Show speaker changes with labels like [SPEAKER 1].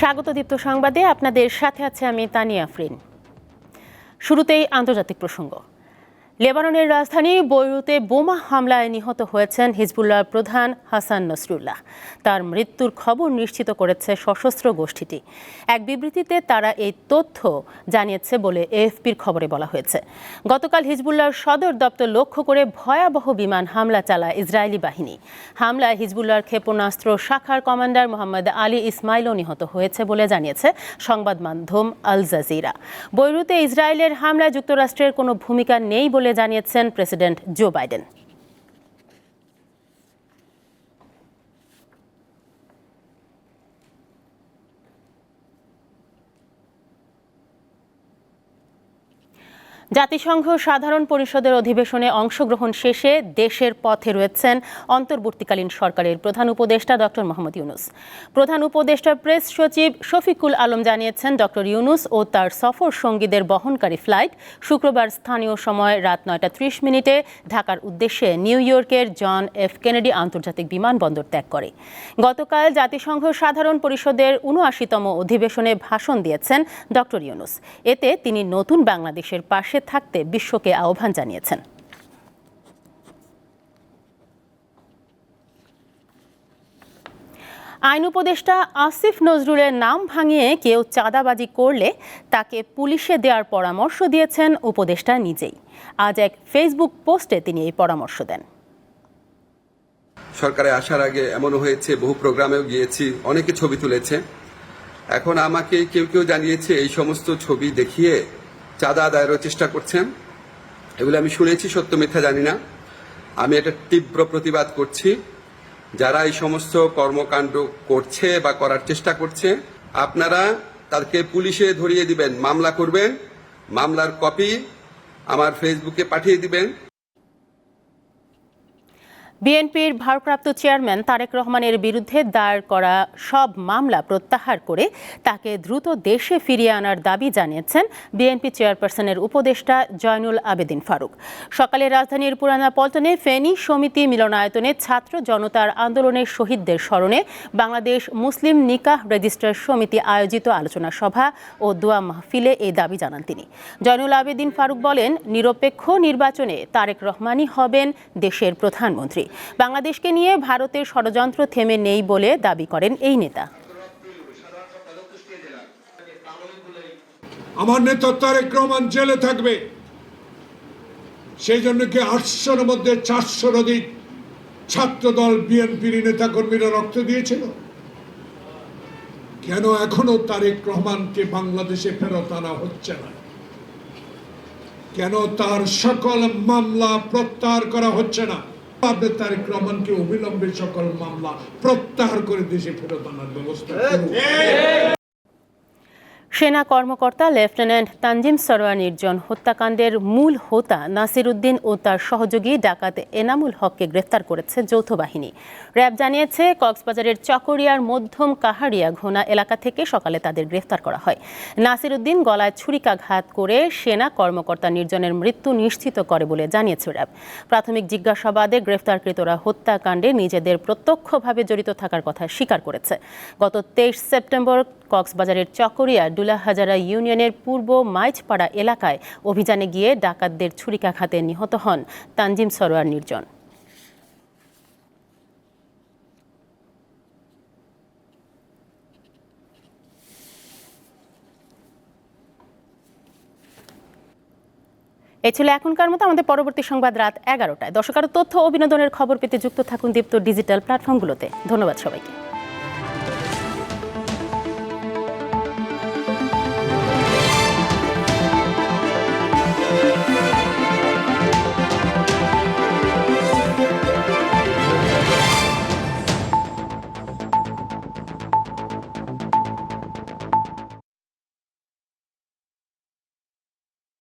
[SPEAKER 1] স্বাগত দীপ্ত সংবাদে। আপনাদের সাথে আছে আমি তানিয়া আফরিন। শুরুতেই আন্তর্জাতিক প্রসঙ্গ। লেবাননের রাজধানী বৈরুতে বোমা হামলায় নিহত হয়েছেন হিজবুল্লাহর প্রধান হাসান নসরুল্লাহ। তার মৃত্যুর খবর নিশ্চিত করেছে সশস্ত্র গোষ্ঠীটি। এক বিবৃতিতে তারা এই তথ্য জানিয়েছে বলে এএফপির খবরে বলা হয়েছে। গতকাল হিজবুল্লাহর সদর দপ্তর লক্ষ্য করে ভয়াবহ বিমান হামলা চালায় ইসরায়েলি বাহিনী। হামলায় হিজবুল্লাহর ক্ষেপণাস্ত্র শাখার কমান্ডার মোহাম্মদ আলী ইসমাইলও নিহত হয়েছে বলে জানিয়েছে সংবাদ মাধ্যম আল জাজিরা। বৈরুতে ইসরায়েলের হামলায় যুক্তরাষ্ট্রের কোনো ভূমিকা নেই বলে জানিয়েছেন প্রেসিডেন্ট জো বাইডেন। জাতিসংঘ সাধারণ পরিষদের অধিবেশনে অংশগ্রহণ শেষে দেশের পথে রয়েছেন অন্তর্বর্তীকালীন সরকারের প্রধান উপদেষ্টা ডক্টর মোহাম্মদ ইউনুস। প্রধান উপদেষ্টার প্রেস সচিব শফিকুল আলম জানিয়েছেন ডক্টর ইউনুস ও তার সফর সঙ্গীদের বহনকারী ফ্লাইট শুক্রবার স্থানীয় সময় রাত নয়টা ত্রিশ মিনিটে ঢাকার উদ্দেশ্যে নিউ ইয়র্কের জন এফ কেনেডি আন্তর্জাতিক বিমানবন্দর ত্যাগ করে। গতকাল জাতিসংঘ সাধারণ পরিষদের উনআশিতম অধিবেশনে ভাষণ দিয়েছেন ডক্টর ইউনুস। এতে তিনি নতুন বাংলাদেশের পাশে থাকতে বিশ্বকে আহ্বান জানিয়েছেন। আইন উপদেষ্টা আসিফ নজরুলের নাম ভাঙিয়ে কেউ চাঁদাবাজি করলে তাকে পুলিশে দেওয়ার পরামর্শ দিয়েছেন উপদেষ্টা নিজেই। আজ এক ফেসবুক পোস্টে তিনি এই পরামর্শ দেন।
[SPEAKER 2] সরকারে আসার আগে এমনও হয়েছে, বহু প্রোগ্রামেও গিয়েছি, অনেকে ছবি তুলেছে। এখন আমাকে কেউ কেউ জানিয়েছে, এই সমস্ত ছবি দেখিয়ে চাঁদা আদায়েরও চেষ্টা করছেন। এগুলো আমি শুনেছি, সত্য মিথ্যা জানি না। আমি এটা তীব্র প্রতিবাদ করছি। যারা এই সমস্ত কর্মকাণ্ড করছে বা করার চেষ্টা করছে, আপনারা তাদেরকে পুলিশে ধরিয়ে দিবেন, মামলা করবেন, মামলার কপি আমার ফেসবুকে পাঠিয়ে দিবেন।
[SPEAKER 1] বিএনপির ভারপ্রাপ্ত চেয়ারম্যান তারেক রহমানের বিরুদ্ধে দায়ের করা সব মামলা প্রত্যাহার করে তাকে দ্রুত দেশে ফিরিয়ে আনার দাবি জানিয়েছেন বিএনপি চেয়ারপারসনের উপদেষ্টা জয়নুল আবেদিন ফারুক। সকালে রাজধানীর পুরানা পল্টনে ফেনী সমিতি মিলনায়তনে ছাত্র জনতার আন্দোলনের শহীদদের স্মরণে বাংলাদেশ মুসলিম নিকাহ রেজিস্ট্রার সমিতি আয়োজিত আলোচনা সভা ও দোয়া মাহফিলে এই দাবি জানান তিনি। জয়নুল আবেদিন ফারুক বলেন, নিরপেক্ষ নির্বাচনে তারেক রহমানই হবেন দেশের প্রধানমন্ত্রী। বাংলাদেশকে নিয়ে ভারতের ষড়যন্ত্র থেমে নেই বলে দাবি করেন এই নেতা।
[SPEAKER 3] আমার নেতা তারেক রহমান জেলে থাকবে। সেই জন্য কি আটশোর মধ্যে চারশোর অধিক ছাত্র দল বিএনপির নেতা কর্মীরা রক্ত দিয়েছিল? কেন এখনও তারেক রহমানকে বাংলাদেশে ফেরত আনা হচ্ছে না? কেন তার সকল মামলা প্রত্যাহার করা হচ্ছে না? আপনি তারেক রহমানকে অবিলম্বে সকল মামলা প্রত্যাহার করে দেশে ফেরত আনার ব্যবস্থা করুন।
[SPEAKER 1] সেনা কর্মকর্তা লেফটেন্যান্ট তানজিম সরোয়ার নির্জন হত্যাকাণ্ডের মূল হোতা নাসির উদ্দিন ও তার সহযোগী ডাকাত এনামুল হককে গ্রেফতার করেছে যৌথ বাহিনী। র্যাব জানিয়েছে, কক্সবাজারের চকরিয়ার মধ্যম কাহারিয়া ঘোনা এলাকা থেকে সকালে তাদের গ্রেফতার করা হয়। নাসির উদ্দিন গলায় ছুরিকাঘাত করে সেনা কর্মকর্তা নির্জনের মৃত্যু নিশ্চিত করে বলে জানিয়েছে র্যাব। প্রাথমিক জিজ্ঞাসাবাদে গ্রেফতারকৃতরা হত্যাকাণ্ডে নিজেদের প্রত্যক্ষভাবে জড়িত থাকার কথা স্বীকার করেছে। গত তেইশ সেপ্টেম্বর কক্সবাজারের চকরিয়া ডুলা হাজারা ইউনিয়নের পূর্ব মাইজপাড়া এলাকায় অভিযানে গিয়ে ডাকাতদের ছুরিকাঘাতে নিহত হন তানজিম সরোয়ার নির্জন। এই ছিল এখনকার মতো, আমাদের পরবর্তী সংবাদ রাত এগারোটায়। দর্শক তথ্য ও বিনোদনের খবর পেতে যুক্ত থাকুন দীপ্ত ডিজিটাল প্ল্যাটফর্মগুলোতে। ধন্যবাদ সবাইকে।